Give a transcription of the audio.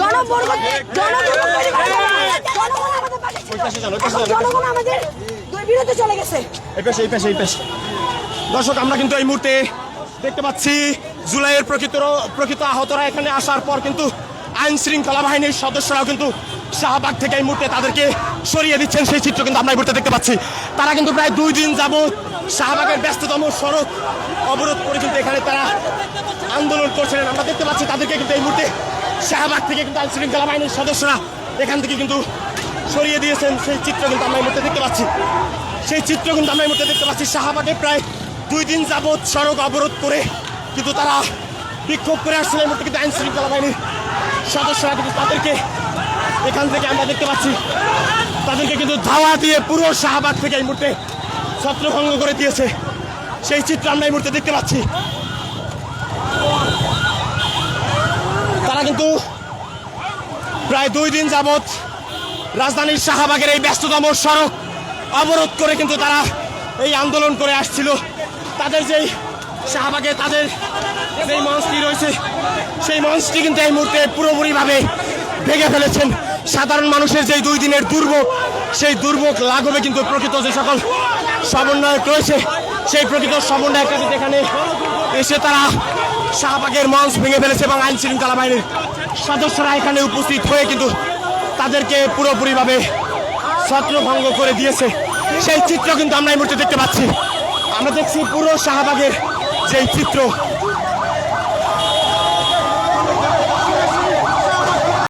জনবর্গ জনগণ আমাদের বিরুদ্ধে চলে গেছে। এই পেশে এই পেশে এই পেশে। দর্শক আমরা কিন্তু এই মুহূর্তে দেখতে পাচ্ছি জুলাইয়ের প্রকৃত প্রকৃত আহতরা এখানে আসার পর কিন্তু আইন শৃঙ্খলা বাহিনীর সদস্যরাও কিন্তু শাহবাগ থেকে এই মুহূর্তে তাদেরকে সরিয়ে দিচ্ছেন। সেই চিত্র কিন্তু আমরা এই মুহূর্তে দেখতে পাচ্ছি। তারা কিন্তু প্রায় দুই দিন যাবৎ শাহবাগের ব্যস্ততম সড়ক অবরোধ করে কিন্তু এখানে তারা আন্দোলন করছিলেন। আমরা দেখতে পাচ্ছি তাদেরকে কিন্তু এই মুহূর্তে শাহবাগ থেকে কিন্তু আইন শৃঙ্খলা বাহিনীর সদস্যরা এখান থেকে কিন্তু সরিয়ে দিয়েছেন। সেই চিত্র কিন্তু আমরা এই মুহূর্তে দেখতে পাচ্ছি। সেই চিত্র কিন্তু আমরা এই মুহূর্তে দেখতে পাচ্ছি। শাহবাগে প্রায় দুই দিন যাবৎ সড়ক অবরোধ করে কিন্তু তারা বিক্ষোভ করে আসছিল। এই মুহূর্তে কিন্তু আইন শৃঙ্খলা বাহিনীর সদস্যরা কিন্তু তাদেরকে এখান থেকে আমরা দেখতে পাচ্ছি। তাদেরকে কিন্তু ধাওয়া দিয়ে পুরো শাহবাগ থেকে এই মুহূর্তে ছত্রভঙ্গ করে দিয়েছে। সেই চিত্র আমরা এই মুহূর্তে দেখতে পাচ্ছি তারা কিন্তু প্রায় দুই দিন যাবৎ রাজধানীর শাহবাগের এই ব্যস্ততম সড়ক অবরোধ করে কিন্তু তারা এই আন্দোলন করে আসছিল। তাদের যেই শাহবাগে তাদের যেই মঞ্চটি রয়েছে, সেই মঞ্চটি কিন্তু এই মুহূর্তে পুরোপুরিভাবে ভেঙে ফেলেছেন। সাধারণ মানুষের যেই দুই দিনের দুর্ভোগ, সেই দুর্ভোগ লাঘবে কিন্তু প্রকৃত যে সকল সমন্বয়ক রয়েছে, সেই প্রকৃত সমন্বয়করা এখানে এসে তারা শাহবাগের মঞ্চ ভেঙে ফেলেছে এবং আইন শৃঙ্খলা বাহিনীর সদস্যরা এখানে উপস্থিত হয়ে কিন্তু তাদেরকে পুরোপুরিভাবে ছত্রভঙ্গ করে দিয়েছে। সেই চিত্র কিন্তু আমরা এই মুহূর্তে দেখতে পাচ্ছি। আমরা দেখছি পুরো শাহবাগের যেই চিত্র